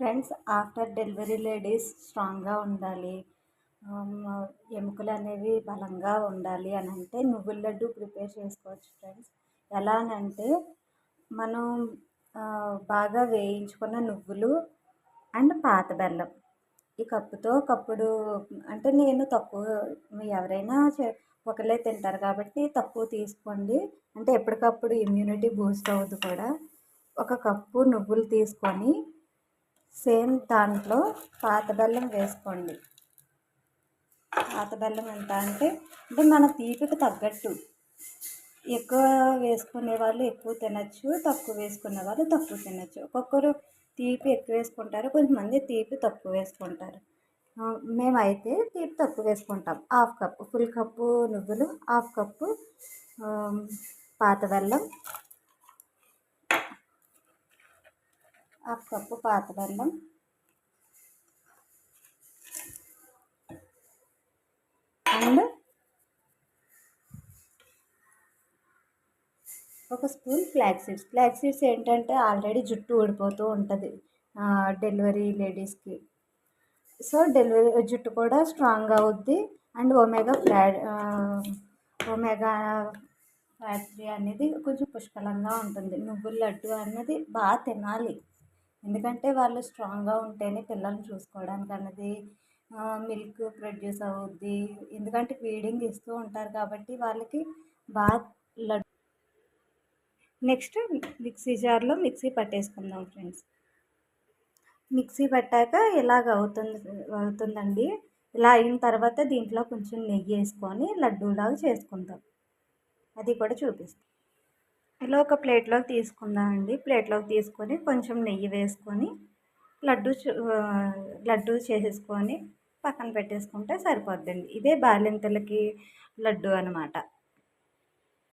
Friends after delivery ladies స్ట్రాంగ్గా ఉండాలి. ఎముకలు అనేవి బలంగా ఉండాలి అని అంటే నువ్వుల లడ్డు ప్రిపేర్ చేసుకోవచ్చు ఫ్రెండ్స్. ఎలా అని అంటే మనం బాగా వేయించుకున్న నువ్వులు అండ్ పాత బెల్లం. ఈ కప్పుతో కప్పుడు అంటే నేను తక్కువ ఎవరైనా చే ఒకళ్ళే తింటారు కాబట్టి తక్కువ తీసుకోండి. అంటే ఎప్పటికప్పుడు ఇమ్యూనిటీ బూస్ట్ అవ్వదు కూడా. ఒక కప్పు నువ్వులు తీసుకొని సేమ్ దాంట్లో పాత బెల్లం వేసుకోండి. పాత బెల్లం ఎంత అంటే అంటే మన తీపికి తగ్గట్టు. ఎక్కువ వేసుకునే వాళ్ళు ఎక్కువ తినచ్చు తక్కువ వేసుకునే వాళ్ళు తక్కువ తినచ్చు. ఒక్కొక్కరు తీపి ఎక్కువ వేసుకుంటారు కొంతమంది తీపి తక్కువ వేసుకుంటారు. మేమైతే తీపి తక్కువ వేసుకుంటాం. హాఫ్ కప్పు ఫుల్ కప్పు నువ్వులు హాఫ్ కప్పు పాత బెల్లం హాఫ్ కప్పు పాత బెల్లం. అండ్ ఒక spoon flax seeds. Flax seeds ఏంటంటే ఆల్రెడీ జుట్టు ఊడిపోతూ ఉంటుంది డెలివరీ లేడీస్కి. సో డెలివరీ జుట్టు కూడా స్ట్రాంగ్ అవుద్ది. అండ్ ఒమేగా ఫ్లా ఒమేగా ఫ్యాక్టరీ అనేది కొంచెం పుష్కలంగా ఉంటుంది. నువ్వుల లడ్డు అనేది బాగా తినాలి. ఎందుకంటే వాళ్ళు స్ట్రాంగ్గా ఉంటేనే పిల్లల్ని చూసుకోవడానికి అన్నది మిల్క్ ప్రొడ్యూస్ అవుద్ది. ఎందుకంటే ఫీడింగ్ ఇస్తూ ఉంటారు కాబట్టి వాళ్ళకి బాగా లడ్డు నెక్స్ట్ మిక్సీ జార్లో మిక్సీ పట్టేసుకుందాం ఫ్రెండ్స్. మిక్సీ పట్టాక ఇలాగ అవుతుంది అవుతుందండి. ఇలా అయిన తర్వాత దీంట్లో కొంచెం నెయ్యి వేసుకొని లడ్డూలాగా చేసుకుందాం. అది కూడా చూపిస్తాం ఇలా ఒక ప్లేట్లోకి తీసుకుందామండి ప్లేట్లోకి తీసుకొని కొంచెం నెయ్యి వేసుకొని లడ్డు లడ్డు చేసేసుకొని పక్కన పెట్టేసుకుంటే సరిపోద్దండి. ఇదే బాలింతలకి లడ్డు అనమాట